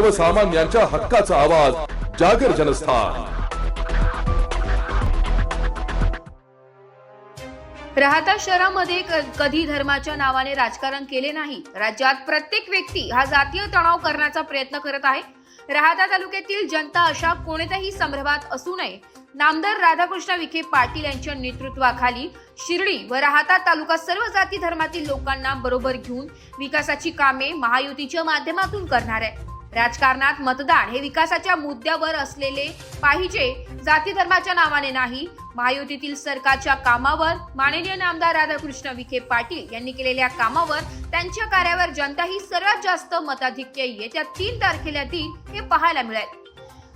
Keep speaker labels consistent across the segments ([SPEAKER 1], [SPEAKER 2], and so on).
[SPEAKER 1] सर्वसामान्यांच्या हक्काचा आवाज जागर जनस्थान.
[SPEAKER 2] राहता शहरामध्ये कधी धर्माच्या नावाने राजकारण केले नाही राज्यात प्रत्येक व्यक्ती हा जातीय तणाव करण्याचा प्रयत्न करत आहे. राहता तालुक्यातील जनता अशा कोणत्याही संभ्रमात असू नये. नामदार राधाकृष्ण विखे पाटील यांच्या नेतृत्वाखाली शिर्डी व राहता तालुका सर्व जाती धर्मातील लोकांना बरोबर घेऊन विकासाची कामे महायुतीच्या माध्यमातून करणार आहे. राजकारणात मतदान हे विकासाच्या मुद्द्यावर असलेले पाहिजे. जाती धर्माच्या नावाने नाही. महायुतीतील सरकारच्या कामावर माननीय नामदार राधाकृष्ण विखे पाटील यांनी केलेल्या कामावर त्यांच्या कार्यावर जनता ही सर्वात जास्त मताधिक्य येत्या तीन तारखेला देईल हे पाहायला मिळेल.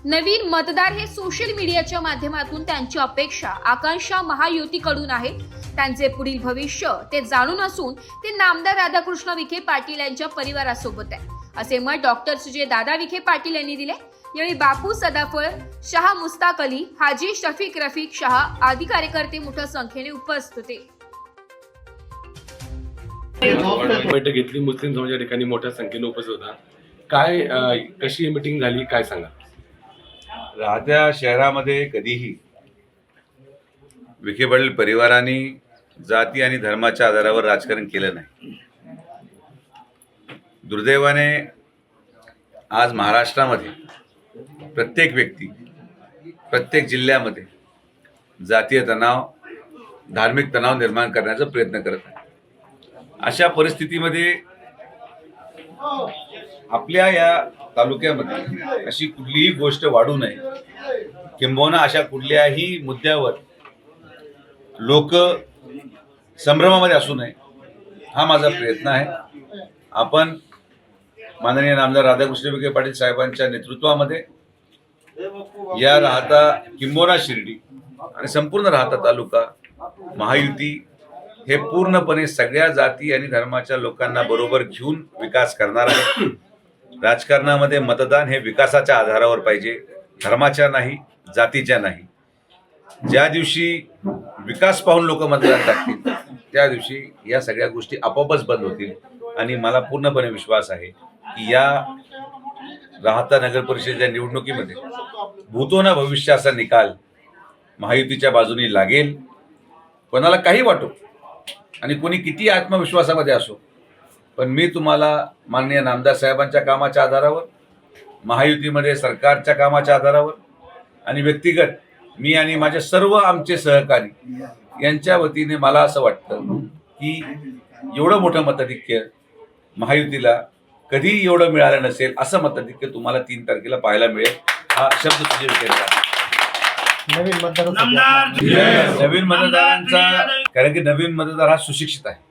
[SPEAKER 2] नवीन मतदार हे सोशल मीडियाच्या माध्यमातून त्यांची अपेक्षा आकांक्षा महायुतीकडून आहे. त्यांचे पुढील भविष्य ते जाणून असून ते नामदार राधाकृष्ण विखे पाटील यांच्या परिवारासोबत आहे. असे मत डॉक्टर सुजय दादा विखे पाटील यांनी दिले. यावेळी बापू सदाफळ शहा मुस्ताक अली हाजी शफीक रफीक शहा आदी कार्यकर्ते मोठ्या संख्येने उपस्थित होते.
[SPEAKER 3] बैठक घेतली मुस्लिम समाजाच्या ठिकाणी मोठ्या संख्येने उपस्थित होता. काय कशी मिटिंग झाली काय सांगा?
[SPEAKER 4] राहत्या शहरामध्ये कधीही विखे पाटील परिवाराने जाती आणि धर्माच्या आधारावर राजकारण केलं नाही. दुर्दैवाने आज महाराष्ट्रामध्ये प्रत्येक व्यक्ती प्रत्येक जिल्ह्यामध्ये जातीय तणाव धार्मिक तणाव निर्माण करण्याचा प्रयत्न करत आहे. अशा परिस्थितीमध्ये आपल्या या तालुक्यामध्ये अशी कुठलीही गोष्ट वाढू नये. किंबहुना अशा कुठल्याही मुद्द्यावर लोक संभ्रमामध्ये असू नये हा माझा प्रयत्न आहे. आपण माननीय आमदार राधाकृष्ण विखे पाटील साहेबांच्या नेतृत्वामध्ये या राहता किंबोना शिर्डी आणि संपूर्ण राहता तालुका महायुती हे पूर्णपणे सगळ्या जाती आणि धर्माच्या लोकांना बरोबर घेऊन विकास करणार आहे. राजकारणामध्ये मतदान हे विकासाच्या आधारावर पाहिजे धर्माच्या नाही जातीच्या नाही. ज्या दिवशी विकास पाहून लोक मतदान टाकतील त्या दिवशी या सगळ्या गोष्टी आपोआपच बंद होतील आणि मला पूर्णपणे विश्वास आहे की या राहता नगर परिषदेच्या निवडणुकीमध्ये भूतो ना भविष्याचा निकाल महायुतीच्या बाजूने लागेल. कोणाला काही वाटो आणि कोणी किती आत्मविश्वासामध्ये असो पण मी तुम्हाला माननीय नामदार साहेबांच्या कामाच्या आधारावर महायुतीमध्ये सरकारच्या कामाच्या आधारावर आणि व्यक्तिगत मी आणि माझे सर्व आमचे सहकारी यांच्या वतीने मला असं वाटतं की एवढं मोठं मताधिक्य महायुतीला कधी एवढं मिळालं नसेल असं मताधिक्य तुम्हाला तीन तारखेला पाहायला मिळेल. हा शब्द तुझे विचारला
[SPEAKER 5] नवीन मतदार
[SPEAKER 4] नवीन मतदारांचा कारण की नवीन मतदार हा सुशिक्षित आहे.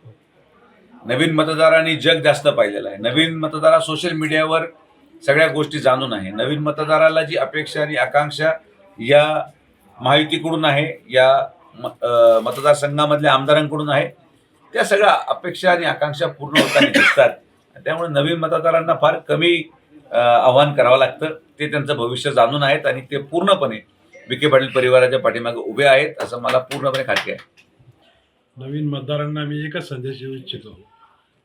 [SPEAKER 4] नवीन मतदारांनी जग जास्त पाहिलेलं आहे. नवीन मतदार हा सोशल मीडियावर सगळ्या गोष्टी जाणून आहे. नवीन मतदाराला जी अपेक्षा आणि आकांक्षा या महायुतीकडून आहे या मतदारसंघामधल्या आमदारांकडून आहे त्या सगळ्या अपेक्षा आणि आकांक्षा पूर्ण होताना दिसतात. त्यामुळे नवीन मतदारांना फार कमी आव्हान करावं लागतं. ते त्यांचं भविष्य जाणून आहेत आणि ते पूर्णपणे विखे पाटील परिवाराच्या पाठीमागे उभे आहेत असं मला पूर्णपणे खात्री आहे.
[SPEAKER 5] नवीन मतदारांना मी एकच संदेश देऊ इच्छितो.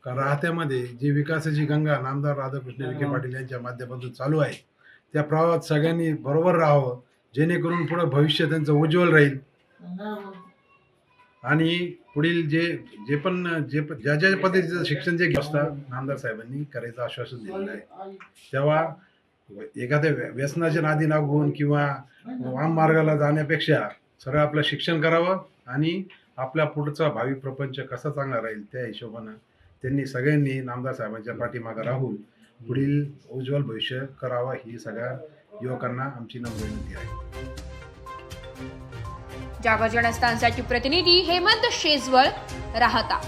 [SPEAKER 5] का राहत्यामध्ये जी विकासाची गंगा नामदार राधाकृष्ण विखे पाटील यांच्या माध्यमातून चालू आहे त्या प्रवाहात सगळ्यांनी बरोबर राहावं जेणेकरून पुढं भविष्य त्यांचं उज्ज्वल राहील. आणि पुढील जे जे पण जे प- ज्या ज्या पद्धतीचं शिक्षण जे व्यवस्था नामदार साहेबांनी करायचं आश्वासन दिलेलं आहे. तेव्हा एखाद्या व्य- व्यसनाच्या नादी लागून किंवा वाम मार्गाला जाण्यापेक्षा सरळ आपलं शिक्षण करावं आणि आपल्या पुढचा भावी प्रपंच कसा चांगला राहील त्या हिशोबानं त्यांनी सगळ्यांनी नामदार साहेबांच्या पाठीमागं राहून पुढील उज्ज्वल भविष्य करावं ही सगळ्या युवकांना आमची नम्र विनंती आहे.
[SPEAKER 2] जागर जनस्थानसाठी प्रतिनिधी हेमंत शेजवळ राहता